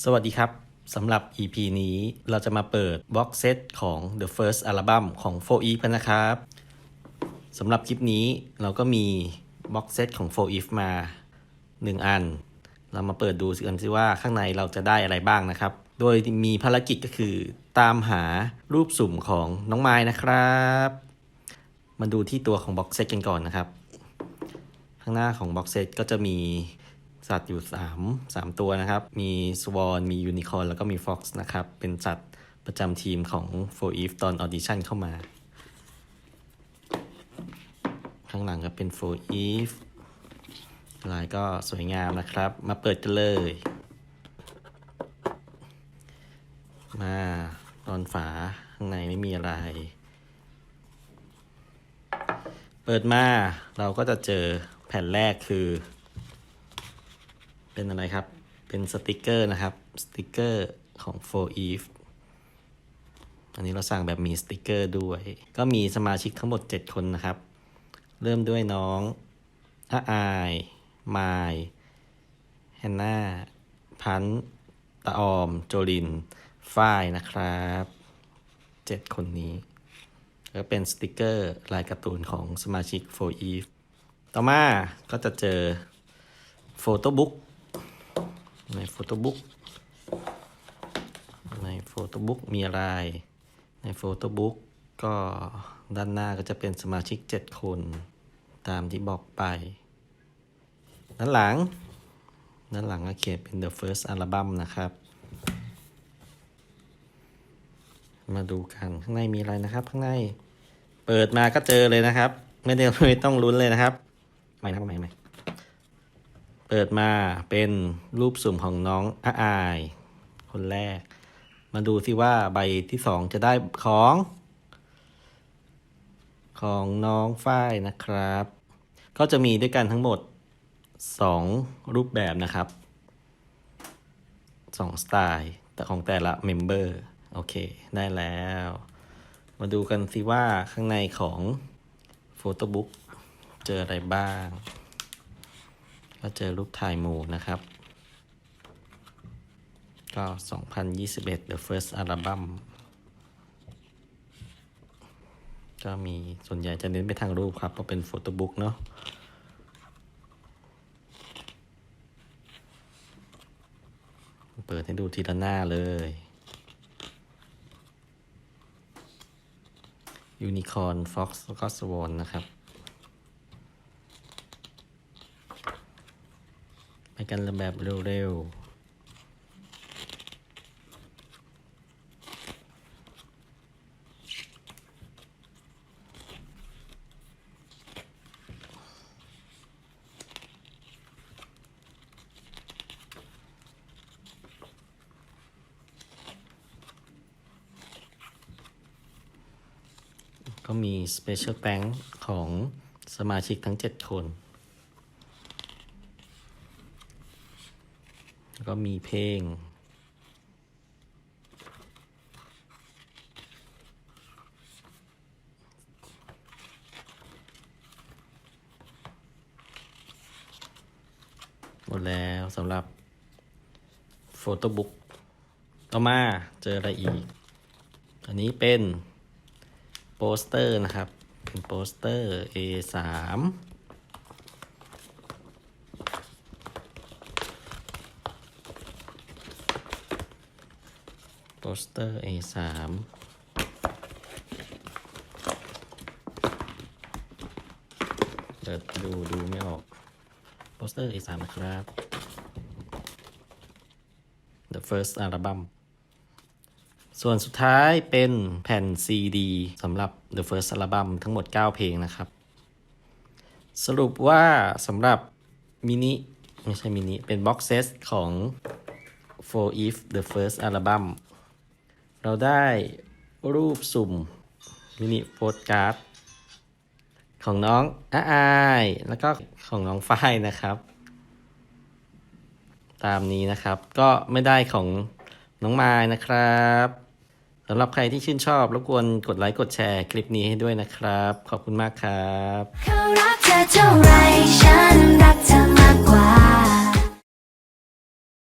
สวัสดีครับ สำหรับ EP นี้เราจะมาเปิดบ็อกเซตของ The First Album ของ 4 Eve กันนะครับสำหรับคลิปนี้เราก็มีบ็อกเซตของ4 Eve มา 1 อัน เรามาเปิดดูกันสิว่าข้างในเราจะได้อะไรบ้างนะครับ โดยมีภารกิจก็คือตามหารูปสุ่มของน้องไม้นะครับ มาดูที่ตัวของบ็อกเซตกันก่อนนะครับ ข้างหน้าของบ็อกเซตก็จะมี สัตว์อยู่3 3ตัวนะครับ มีสวอนมียูนิคอร์แล้วก็มีฟ็อกซ์นะครับ เป็นสัตว์ประจำทีมของ4 Eve ตอนออดิชั่นเข้ามา ข้างหลังก็เป็น4 Eve ลายก็สวยงามนะครับ มาเปิดกันเลย มาตอนฝาข้างในไม่มีอะไร เปิดมาเราก็จะเจอแผ่นแรกคือ เป็นอะไรครับ เป็นสติกเกอร์นะครับ สติกเกอร์ของ4 Eve อันนี้เราสั่งแบบมีสติกเกอร์ด้วย ก็มีสมาชิกทั้งหมด 7 คนนะครับ เริ่มด้วยน้องอาอายมายแฮนนาพันธ์ตาออม โจลิน ฝ้ายนะครับ 7 คนนี้ ก็เป็นสติกเกอร์ลายการ์ตูนของสมาชิก4 Eve ต่อมาก็จะเจอโฟโต้บุ๊ก ในโฟโต้บุ๊กในโฟโต้บุ๊กมีอะไร ในโฟโต้บุ๊กก็ด้านหน้าก็จะเป็นสมาชิก 7 คน ตามที่บอกไป ด้านหลัง ด้านหลังก็เขียนเป็น The First Album นะครับ มาดูกันข้างในมีอะไรนะครับ ข้างในเปิดมาก็เจอเลยนะครับ ไม่ได้ไม่ต้องลุ้นเลยนะครับไม่นะครับไม่ไม่ เปิดมาเป็นรูปสุ่มของน้องอาอาย คนแรก มาดูสิว่าใบที่สองจะได้ของ ของน้องฝ้ายนะครับ ก็จะมีด้วยกันทั้งหมดสองรูปแบบนะครับสองสไตล์แต่ของแต่ละเมมเบอร์โอเค ได้แล้ว มาดูกันสิว่าข้างในของโฟโต้บุ๊กเจออะไรบ้าง ก็เจอรูปถ่ายหมู่นะครับ ก็ 2021 The First Album ก็มีส่วนใหญ่จะเน้นไปทางรูปครับ เพราะเป็นโฟโต้บุ๊กเนาะเปิดให้ดูทีละหน้าเลยยูนิคอร์นฟ็อกซ์แล้วก็สวอนนะครับ ไป กันแบบเร็วๆก็มี Special Thank ของสมาชิกทั้ง 7 คน แล้วก็มีเพลง หมดแล้วสำหรับโฟโต้บุ๊กต่อมาเจออะไรอีก อันนี้เป็นโปสเตอร์นะครับ เป็นโปสเตอร์ A3 สเตอร์ A3 เปิดดูดูไม่ออกโปสเตอร์ A3 นะครับ The First Album ส่วนสุดท้ายเป็นแผ่น CD สำหรับ The First Album ทั้งหมด 9 เพลงนะครับ สรุปว่าสำหรับมินิไม่ใช่มินิ เป็นบ็อกเซตของ4 If The First Album เราได้รูปสุ่มมินิโฟตการ์ดของน้องอาอายแล้วก็ของน้องฝ้ายนะครับ ตามนี้นะครับ ก็ไม่ได้ของน้องมายนะครับสำหรับใครที่ชื่นชอบรบกวนกดไลค์กดแชร์คลิปนี้ให้ด้วยนะครับ ขอบคุณมากครับเขารักเธอเท่าไรฉันรักเธอมากกว่า